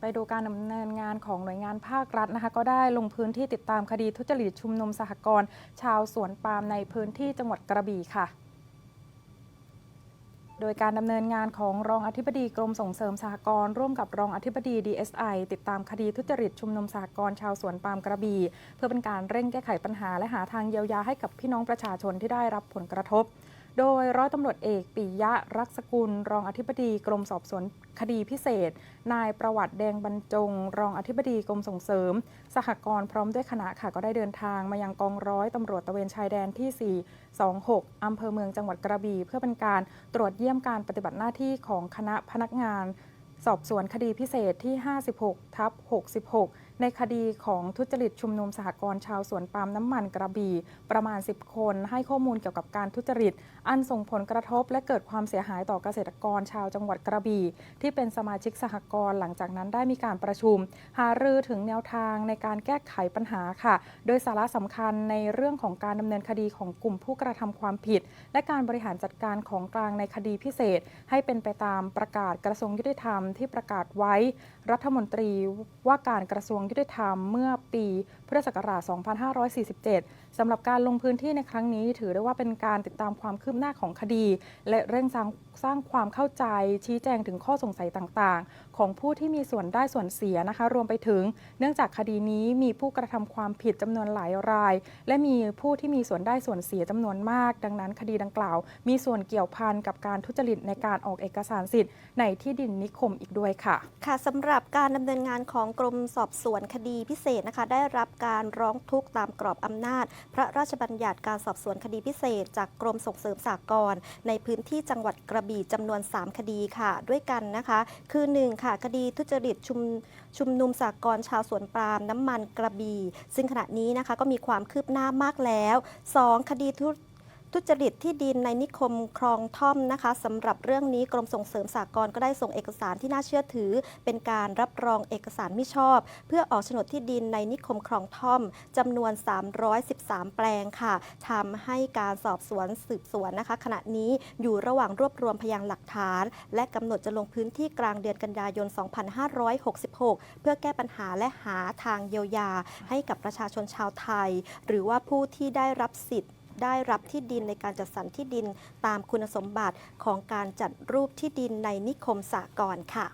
ไปดูการดำเนินงานของหน่วยงานภาครัฐนะคะก็ได้ลงพื้นที่ติดตามคดีทุจริตชุมนุมสหกรณ์ชาวสวนปาล์มในพื้นที่จังหวัดกระบี่ค่ะ โดยการดำเนินงานของรองอธิบดีกรมส่งเสริมสหกรณ์ร่วมกับรองอธิบดี DSI ติดตามคดีทุจริตชุมนุมสหกรณ์ชาวสวนปาล์มกระบี่เพื่อเป็นการเร่งแก้ไขปัญหาและหาทางเยียวยาให้กับพี่น้องประชาชนที่ได้รับผลกระทบ โดยร้อยตำรวจเอกปิยะรักษกุล รองอธิบดีกรมสอบสวนคดีพิเศษ นายประวัติแดงบรรจง รองอธิบดีกรมส่งเสริม สหกรณ์พร้อมด้วยคณะค่ะก็ได้เดินทางมายังกองร้อยตำรวจตระเวนชายแดนที่ 426 อำเภอเมืองจังหวัดกระบี่เพื่อเป็นการตรวจเยี่ยมการปฏิบัติหน้าที่ของคณะพนักงาน สอบสวนคดีพิเศษที่ 56 ทับ 66 ในคดีของทุจริตชุมนุมสหกรณ์ชาวสวนปาล์มน้ำมันกระบี่ ประมาณ 10 คน ให้ข้อมูลเกี่ยวกับการทุจริต อันส่งผลกระทบและเกิดความเสียหายต่อเกษตรกรชาวจังหวัดกระบี่ ที่เป็นสมาชิกสหกรณ์หลังจากนั้นได้มีการประชุม หารือถึงแนวทางในการแก้ไขปัญหาค่ะ โดยสาระสำคัญในเรื่องของการดำเนินคดีของกลุ่มผู้กระทำความผิด และการบริหารจัดการของกลางในคดีพิเศษ ให้เป็นไปตามประกาศกระทรวงยุติธรรมที่ประกาศไว้ รัฐมนตรีว่าการกระทรวงยุติธรรมเมื่อปีพุทธศักราช 2547 สำหรับการลงพื้นที่ในครั้งนี้ ถือได้ว่าเป็นการติดตามความคืบหน้าของคดี และเร่งสร้างสร้างความเข้าใจ ชี้แจงถึงข้อสงสัยต่างๆ ของผู้ที่มีส่วนได้ส่วนเสียนะคะ รวมไปถึง เนื่องจากคดีนี้มีผู้กระทำความผิดจำนวนหลายราย และมีผู้ที่มีส่วนได้ส่วนเสียจำนวนมาก ดังนั้นคดีดังกล่าว มีส่วนเกี่ยวพันกับการทุจริตในการออกเอกสารสิทธิ์ในที่ดินนิคมอีกด้วยค่ะ ค่ะสำหรับการดำเนินงานของกรมสอบสวนคดีพิเศษนะคะ ได้รับการร้องทุกข์ตามกรอบอำนาจ พระราชบัญญัติการสอบสวนคดีพิเศษ จากกรมส่งเสริมสากลในพื้นที่จังหวัดกระบี่จำนวน 3 คดีค่ะ ด้วยกันนะคะ คือ 1 ค่ะ คดีทุจริตชุมชุมนุมสากลชาวสวนปาล์มน้ำมันกระบี่ซึ่งขณะนี้นะคะก็มีความคืบหน้ามากแล้ว 2 คดีทุ ทุจริตที่ดินในนิคมคลองท่อมนะคะสำหรับเรื่องนี้กรมส่งเสริมสากลก็ได้ส่งเอกสารที่น่าเชื่อถือ เป็นการรับรองเอกสารมิชอบ เพื่อออกโฉนดที่ดินในนิคมคลองท่อมจำนวน 313 แปลงค่ะทำให้การสอบสวนสืบสวนนะคะ ขณะนี้อยู่ระหว่างรวบรวมพยานหลักฐาน และกำหนดจะลงพื้นที่กลางเดือนกันยายน 2566 เพื่อแก้ปัญหาและหาทางเยียวยา ให้กับประชาชนชาวไทย หรือว่าผู้ที่ได้รับสิทธิ์ ได้รับที่ดินในการจัดสรรที่ดินตามคุณสมบัติของการจัดรูปที่ดินในนิคมสากลค่ะ